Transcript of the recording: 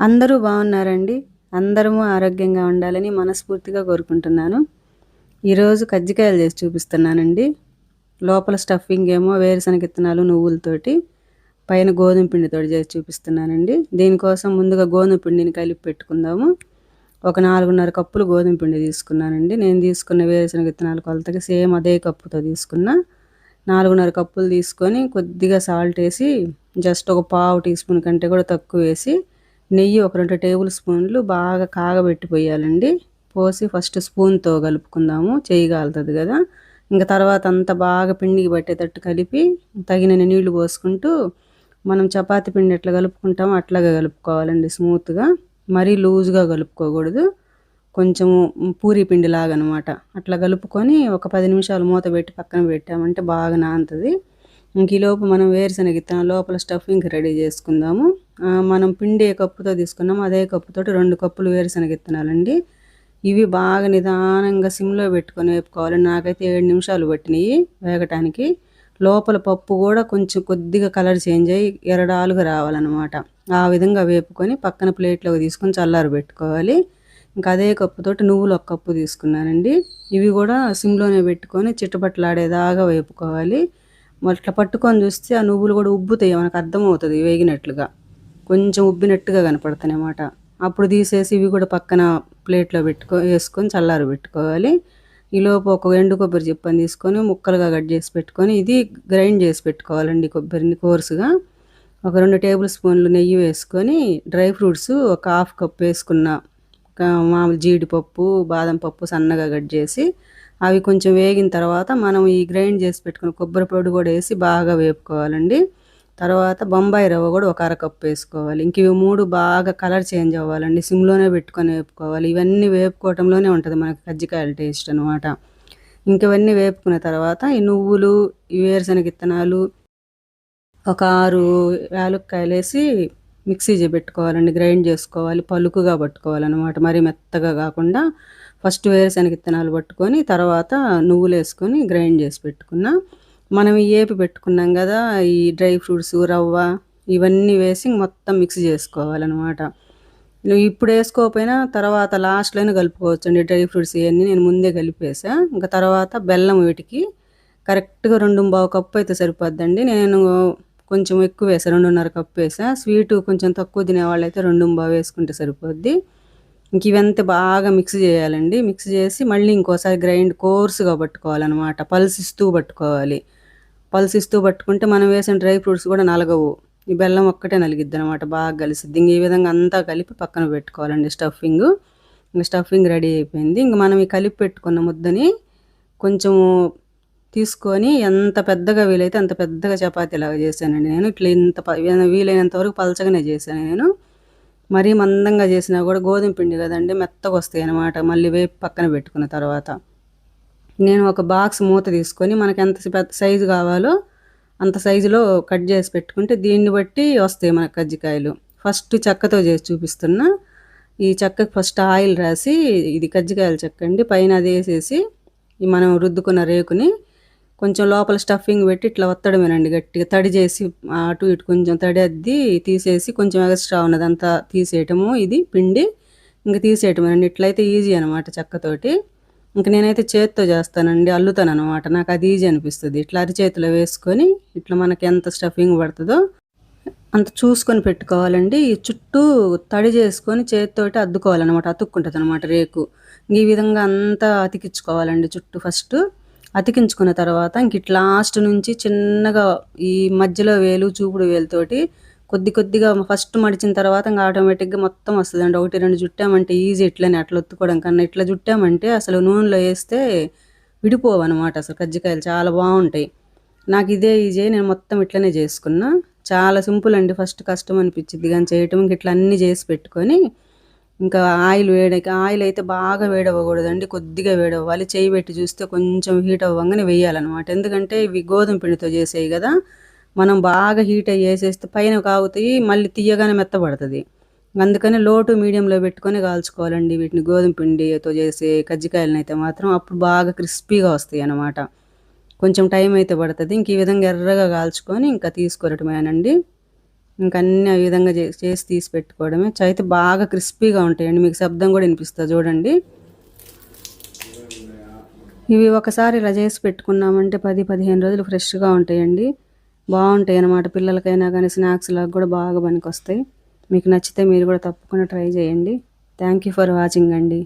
అందరూ బాగున్నారండి. అందరము ఆరోగ్యంగా ఉండాలని మనస్ఫూర్తిగా కోరుకుంటున్నాను. ఈరోజు కజ్జికాయలు చేసి చూపిస్తున్నానండి. లోపల స్టఫింగ్ ఏమో వేరుశనగ విత్తనాలు నువ్వులతోటి పైన గోధుమ పిండితో చేసి చూపిస్తున్నానండి. దీనికోసం ముందుగా గోధుమ పిండిని కలిపి పెట్టుకుందాము. ఒక నాలుగున్నర కప్పులు గోధుమ పిండి తీసుకున్నానండి. నేను తీసుకున్న వేరుశనగ విత్తనాల కొలతకి సేమ్ అదే కప్పుతో తీసుకున్నా. నాలుగున్నర కప్పులు తీసుకొని కొద్దిగా సాల్ట్ వేసి జస్ట్ ఒక పావు టీ స్పూన్ కంటే కూడా తక్కువ వేసి నెయ్యి ఒక రెండు టేబుల్ స్పూన్లు బాగా కాగబెట్టి పోయాలండి పోసి ఫస్ట్ స్పూన్తో కలుపుకుందాము. చేయి కాలుతుంది కదా. ఇంకా తర్వాత అంతా బాగా పిండికి పట్టేటట్టు కలిపి తగిన నీళ్ళు పోసుకుంటూ మనం చపాతి పిండి ఎట్లా కలుపుకుంటామో అట్లాగా కలుపుకోవాలండి స్మూత్గా. మరీ లూజ్గా కలుపుకోకూడదు. కొంచెము పూరి పిండి లాగా అట్లా కలుపుకొని ఒక పది నిమిషాలు మూత పెట్టి పక్కన పెట్టామంటే బాగా నాంతుంది ఇంక ఈలోపు మనం వేరుశనగ విత్తనాలు లోపల స్టఫింగ్ రెడీ చేసుకుందాము. మనం పిండి ఏ కప్పుతో తీసుకున్నాము అదే కప్పుతో రెండు కప్పులు వేరుశనగ ఇత్తనాలండి ఇవి బాగా నిదానంగా సిమ్లో పెట్టుకొని వేపుకోవాలి. నాకైతే ఏడు నిమిషాలు పట్టినాయి వేగటానికి. లోపల పప్పు కూడా కొంచెం కొద్దిగా కలర్ చేంజ్ అయ్యి ఎరడాలుగా రావాలన్నమాట. ఆ విధంగా వేపుకొని పక్కన ప్లేట్లోకి తీసుకొని చల్లారి పెట్టుకోవాలి. ఇంకా అదే కప్పుతోటి నువ్వులు ఒక కప్పు తీసుకున్నానండి. ఇవి కూడా సిమ్లోనే పెట్టుకొని చిట్టపట్లాడేదాగా వేపుకోవాలి. అట్లా పట్టుకొని చూస్తే ఆ నువ్వులు కూడా ఉబ్బుతాయి మనకు అర్థమవుతుంది వేగినట్లుగా. కొంచెం ఉబ్బినట్టుగా కనపడతాయి అన్నమాట. అప్పుడు తీసేసి ఇవి కూడా పక్కన ప్లేట్లో పెట్టుకో వేసుకొని చల్లారి పెట్టుకోవాలి. ఈలోపు ఒక ఎండు కొబ్బరి చిప్పని తీసుకొని ముక్కలుగా కట్ చేసి పెట్టుకొని ఇది గ్రైండ్ చేసి పెట్టుకోవాలండి కొబ్బరిని కోర్సుగా. ఒక రెండు టేబుల్ స్పూన్లు నెయ్యి వేసుకొని డ్రై ఫ్రూట్స్ ఒక హాఫ్ కప్ వేసుకున్న మామూలు జీడిపప్పు బాదం పప్పు సన్నగా కట్ చేసి అవి కొంచెం వేగిన తర్వాత మనం ఈ గ్రైండ్ చేసి పెట్టుకున్న కొబ్బరి పొడి కూడా వేసి బాగా వేపుకోవాలండి. తర్వాత బొంబాయి రవ్వ కూడా ఒక అరకప్పు వేసుకోవాలి. ఇంక ఇవి మూడు బాగా కలర్ చేంజ్ అవ్వాలండి. సిమ్లోనే పెట్టుకొని వేపుకోవాలి. ఇవన్నీ వేపుకోవటంలోనే ఉంటుంది మనకి కజ్జికాయల టేస్ట్ అనమాట ఇంకవన్నీ వేపుకున్న తర్వాత ఈ నువ్వులు ఈ వేరుశనగ విత్తనాలు ఒక ఆరు యాలుక్కాయలు వేసి మిక్సీ పెట్టుకోవాలండి. గ్రైండ్ చేసుకోవాలి. పలుకుగా పట్టుకోవాలన్నమాట. మరి మెత్తగా కాకుండా ఫస్ట్ వేరుశనగ విత్తనాలు పట్టుకొని తర్వాత నువ్వులు వేసుకొని గ్రైండ్ చేసి పెట్టుకున్నా మనం ఏపి పెట్టుకున్నాం కదా ఈ డ్రై ఫ్రూట్స్ రవ్వ ఇవన్నీ వేసి మొత్తం మిక్స్ చేసుకోవాలన్నమాట. నువ్వు ఇప్పుడు వేసుకోకపోయినా తర్వాత లాస్ట్లోనే కలుపుకోవచ్చు అండి డ్రై ఫ్రూట్స్ ఇవన్నీ నేను ముందే కలిపేసా. ఇంకా తర్వాత బెల్లం వీటికి కరెక్ట్గా రెండు బావు కప్పు అయితే సరిపోద్దండి. నేను కొంచెం ఎక్కువ వేసా రెండున్నర కప్పు వేసా. స్వీట్ కొంచెం తక్కువ తినేవాళ్ళు అయితే రెండు బావు వేసుకుంటే సరిపోద్ది. ఇంక ఇవంతా బాగా మిక్స్ చేయాలండి. మిక్స్ చేసి మళ్ళీ ఇంకోసారి గ్రైండ్ కోర్సుగా పట్టుకోవాలన్నమాట. పల్సిస్తూ పట్టుకోవాలి. పల్సిస్తూ పట్టుకుంటే మనం వేసిన డ్రై ఫ్రూట్స్ కూడా నలగవు. ఈ బెల్లం ఒక్కటే నలిగిద్ది అనమాట బాగా కలిసిద్ది. ఇంక ఈ విధంగా అంతా కలిపి పక్కన పెట్టుకోవాలండి స్టఫింగ్. ఇంకా స్టఫింగ్ రెడీ అయిపోయింది. ఇంక మనం ఈ కలిపి పెట్టుకున్న ముద్దని కొంచెము తీసుకొని ఎంత పెద్దగా వీలైతే అంత పెద్దగా చపాతీలాగా చేశానండి నేను. ఇట్లా ఇంత వీలైనంత వరకు పలచగానే చేశాను నేను. మరీ మందంగా చేసినా కూడా గోధుమ పిండి కదండి మెత్తగా వస్తాయి అనమాట మళ్ళీ వేపు పక్కన పెట్టుకున్న తర్వాత. నేను ఒక బాక్స్ మూత తీసుకొని మనకు ఎంత పెద్ద సైజు కావాలో అంత సైజులో కట్ చేసి పెట్టుకుంటే దీన్ని బట్టి వస్తాయి మనకు కజ్జికాయలు. ఫస్ట్ చెక్కతో చేసి చూపిస్తున్నా. ఈ చెక్కకి ఫస్ట్ ఆయిల్ రాసి ఇది కజ్జికాయలు చెక్క అండి. పైన అది వేసేసి మనం రుద్దుకున్న రేకుని కొంచెం లోపల స్టఫింగ్ పెట్టి ఇట్లా ఒత్తడమేనండి గట్టిగా తడి చేసి అటు ఇటు కొంచెం తడి అద్ది తీసేసి కొంచెం ఎక్స్ట్రా ఉన్నదంతా తీసేయటము ఇది పిండి. ఇంకా తీసేయటమేనండి. ఇట్లయితే ఈజీ అనమాట చెక్కతోటి ఇంక నేనైతే చేతితో చేస్తానండి అల్లుతాను అనమాట నాకు అది ఈజీ అనిపిస్తుంది. ఇట్లా అరిచేతిలో వేసుకొని ఇట్లా మనకి ఎంత స్టఫింగ్ పడుతుందో అంత చూసుకొని పెట్టుకోవాలండి. చుట్టూ తడి చేసుకొని చేతితోటి అద్దుకోవాలన్నమాట. అతుక్కుంటుంది అనమాట రేకు ఈ విధంగా అంతా అతికించుకోవాలండి చుట్టూ ఫస్ట్. అతికించుకున్న తర్వాత ఇంక ఇట్లా లాస్ట్ నుంచి చిన్నగా ఈ మధ్యలో వేలు చూపుడు వేలుతోటి కొద్ది కొద్దిగా ఫస్ట్ మడిచిన తర్వాత ఇంకా ఆటోమేటిక్గా మొత్తం వస్తుందండి. ఒకటి రెండు చుట్టామంటే ఈజీ ఇట్లనే అట్లా ఒత్తుకోవడం కన్నా. ఇట్లా చుట్టామంటే అసలు నూనెలో వేస్తే విడిపోవన్నమాట అసలు కజ్జికాయలు చాలా బాగుంటాయి. నాకు ఇదే ఈజీ నేను మొత్తం ఇట్లనే చేసుకున్నా. చాలా సింపుల్ అండి ఫస్ట్ కష్టం అనిపించింది కానీ చేయటం. ఇంక ఇట్లా అన్నీ చేసి పెట్టుకొని ఇంకా ఆయిల్ వేడకి ఆయిల్ అయితే బాగా వేడవ్వకూడదండి. కొద్దిగా వేడవ్వాలి. చేయి పెట్టి చూస్తే కొంచెం హీట్ అవ్వగానే వేయాలన్నమాట. ఎందుకంటే ఇవి గోధుమ పిండితో చేసేవి కదా. మనం బాగా హీట్ అయ్యి వేసేస్తే పైన కాగుతాయి మళ్ళీ తీయగానే మెత్తబడుతుంది. అందుకని లో టు మీడియంలో పెట్టుకొని కాల్చుకోవాలండి వీటిని. గోధుమ పిండితో చేసే కజ్జికాయలను అయితే మాత్రం అప్పుడు బాగా క్రిస్పీగా వస్తాయి అన్నమాట. కొంచెం టైం అయితే పడుతుంది. ఇంక ఈ విధంగా ఎర్రగా కాల్చుకొని ఇంకా తీసుకురటమేనండి ఇంకా అన్నీ ఆ విధంగా చే- చేసి తీసి పెట్టుకోవడమే. చైతే బాగా క్రిస్పీగా ఉంటాయండి. మీకు శబ్దం కూడా వినిపిస్తుంది చూడండి. ఇవి ఒకసారి ఇలా చేసి పెట్టుకున్నామంటే పది పదిహేను రోజులు ఫ్రెష్గా ఉంటాయండి. బాగుంటాయి అన్నమాట. పిల్లలకైనా కానీ స్నాక్స్ లాగా కూడా బాగా పనికొస్తాయి. మీకు నచ్చితే మీరు కూడా తప్పకుండా ట్రై చేయండి. థ్యాంక్ యూ ఫర్ వాచింగ్ అండి.